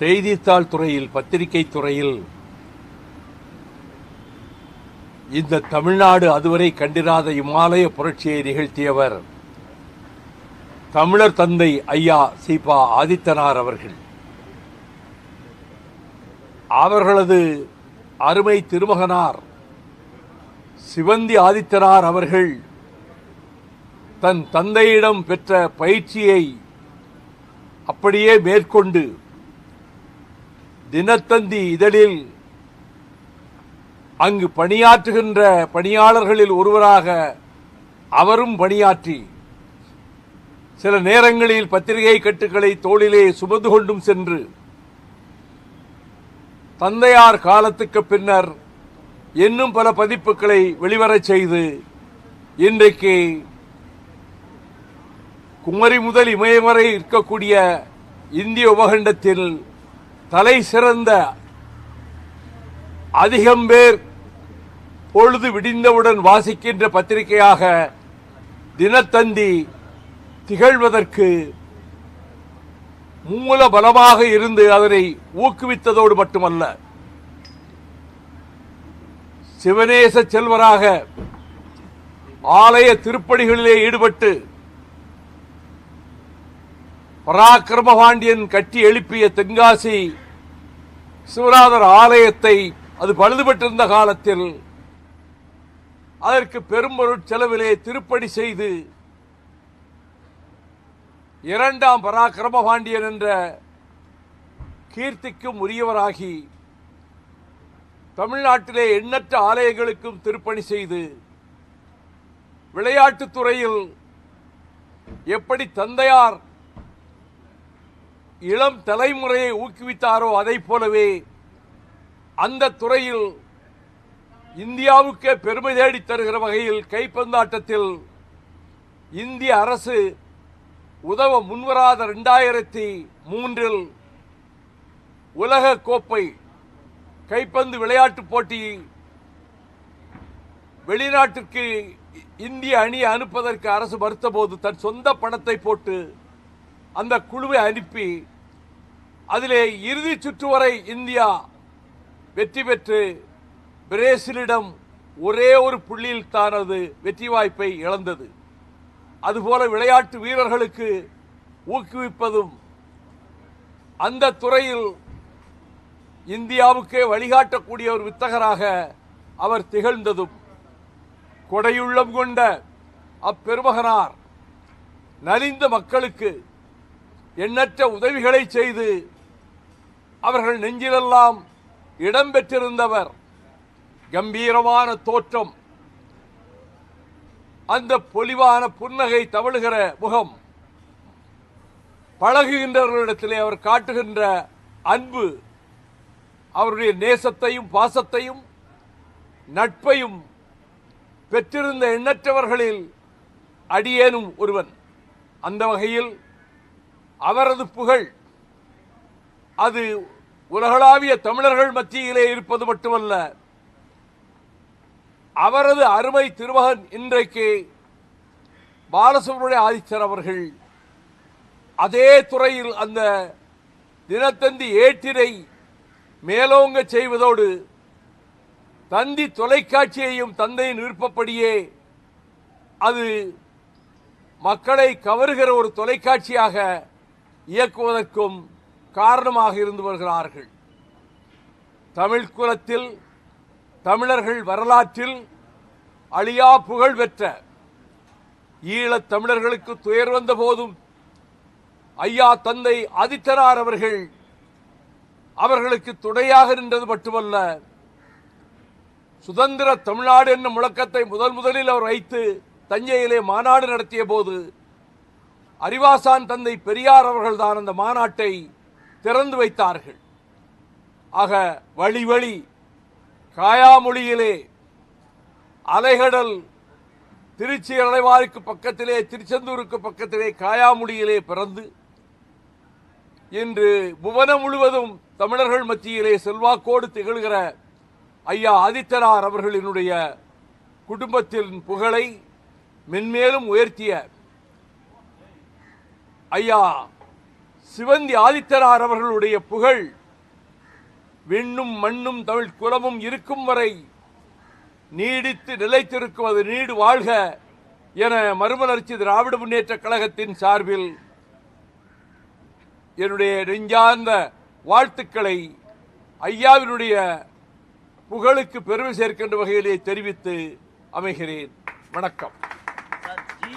செய்தித்தாள் துறையில் பத்திரிகை துறையில் இந்த தமிழ்நாடு அதுவரை கண்டிராத இமாலய புரட்சியை நிகழ்த்தியவர் தமிழர் தந்தை ஐயா சீபா ஆதித்தனார் அவர்கள். அவர்களது அருமை திருமகனார் சிவந்தி ஆதித்தனார் அவர்கள் தன் தந்தையிடம் பெற்ற பயிற்சியை அப்படியே மேற்கொண்டு தினத்தந்தி இதழில் அங்கு பணியாற்றுகின்ற பணியாளர்களில் ஒருவராக அவரும் பணியாற்றி சில நேரங்களில் பத்திரிகை கட்டுக்களை தோளிலே சுமந்து கொண்டும் சென்று தந்தையார் காலத்துக்கு பின்னர் இன்னும் பல பதிப்புகளை வெளிவரச் செய்து இன்றைக்கு குமரி முதல் இமயம் வரை இருக்கக்கூடிய இந்திய உபகண்டத்தில் தலை சிறந்த அதிகம் பேர் பொழுது விடிந்தவுடன் வாசிக்கின்ற பத்திரிகையாக தினத்தந்தி திகழ்வதற்கு மூல பலமாக இருந்து அதனை ஊக்குவித்ததோடு மட்டுமல்ல சிவநேச செல்வராக ஆலய திருப்பணிகளிலே ஈடுபட்டு பராக்கிரம பாண்டியன் கட்டி எழுப்பிய தென்காசி சிவராதர் ஆலயத்தை அது பழுதுபட்டிருந்த காலத்தில் அதற்கு பெரும்பொருட் செலவிலே திருப்பணி செய்து இரண்டாம் பராக்கிரம பாண்டியன் என்ற கீர்த்திக்கும் உரியவராகி தமிழ்நாட்டிலே எண்ணற்ற ஆலயங்களுக்கும் திருப்பணி செய்து விளையாட்டுத்துறையில் எப்படி தந்தையார் இளம் தலைமுறையை ஊக்குவித்தாரோ அதை போலவே அந்த துறையில் இந்தியாவுக்கே பெருமை தேடித் தருகிற வகையில் கைப்பந்தாட்டத்தில் இந்திய அரசு உதவ முன்வராத ரெண்டாயிரத்தி மூன்றில் உலக கோப்பை கைப்பந்து விளையாட்டுப் போட்டி வெளிநாட்டிற்கு இந்திய அணியை அனுப்பதற்கு அரசு மறுத்தபோது தன் சொந்த பணத்தை போட்டு அந்த குழுவை அனுப்பி அதிலே இறுதி சுற்று வரை இந்தியா வெற்றி பெற்று பிரேசிலிடம் ஒரே ஒரு புள்ளியில் தானது வெற்றி வாய்ப்பை இழந்தது. அதுபோல விளையாட்டு வீரர்களுக்கு ஊக்குவிப்பதும் அந்த துறையில் இந்தியாவுக்கே வழிகாட்டக்கூடிய ஒரு வித்தகராக அவர் திகழ்ந்ததும் கொடையுள்ளம் கொண்ட அப்பெருமகனார் நலிந்த மக்களுக்கு எண்ணற்ற உதவிகளை செய்து அவர்கள் நெஞ்சிலெல்லாம் இடம் பெற்றிருந்தவர். கம்பீரமான தோற்றம். அந்த பொலிவான புன்னகை தவழுகிற முகம். பழகுகின்றவர்களிடத்திலே அவர் காட்டுகின்ற அன்பு. அவருடைய நேசத்தையும் பாசத்தையும் நட்பையும் பெற்றிருந்த எண்ணற்றவர்களில் அடியேனும் ஒருவன். அந்த வகையில் அவரது புகழ். அது உலகளாவிய தமிழர்கள் மத்தியிலே இருப்பது மட்டுமல்ல. அவரது அருமை திருமகன் இன்றைக்கு பாலசுப்ரமணிய ஆதித்தர் அவர்கள் அதே துறையில் அந்த தினத்தந்தி ஏற்றினை மேலோங்க செய்வதோடு தந்தி தொலைக்காட்சியையும் தந்தையின் விருப்பப்படியே அது மக்களை கவருகிற ஒரு தொலைக்காட்சியாக இயக்குவதற்கும் காரணமாக இருந்து வருகிறார்கள். தமிழ் குலத்தில் தமிழர்கள் வரலாற்றில் அழியா புகழ் பெற்ற ஈழத் தமிழர்களுக்கு துயர் வந்த போதும் ஐயா தந்தை ஆதித்தனார் அவர்கள் அவர்களுக்கு துணையாக நின்றது மட்டுமல்ல சுதந்திர தமிழ்நாடு என்னும் முழக்கத்தை முதல் முதலில் அவர் வைத்து தஞ்சையிலே மாநாடு நடத்திய போது அறிவாசான் தந்தை பெரியார் அவர்கள்தான் அந்த மாநாட்டை திறந்து வைத்தார்கள். ஆக வழி வழி காயாமொழியிலே அலைகடல் திருச்சி அலைவாருக்கு பக்கத்திலே திருச்செந்தூருக்கு பக்கத்திலே காயாமொழியிலே பிறந்து இன்று புவனம் முழுவதும் தமிழர்கள் மத்தியிலே செல்வாக்கோடு திகழ்கிற ஐயா ஆதித்தனார் அவர்களினுடைய குடும்பத்தின் புகழை மென்மேலும் உயர்த்திய ஐயா சிவந்தி ஆதித்தனார் அவர்களுடைய புகழ் விண்ணும் மண்ணும் தமிழ் குலமும் இருக்கும் வரை நீடித்து நிலைத்திருக்கும் அது நீடு வாழ்க என மறுமலர்ச்சி திராவிட முன்னேற்ற கழகத்தின் சார்பில் என்னுடைய நெஞ்சார்ந்த வாழ்த்துக்களை ஐயாவினுடைய புகழுக்கு பெருமை சேர்க்கின்ற வகையிலே தெரிவித்து அமைகிறேன். வணக்கம்.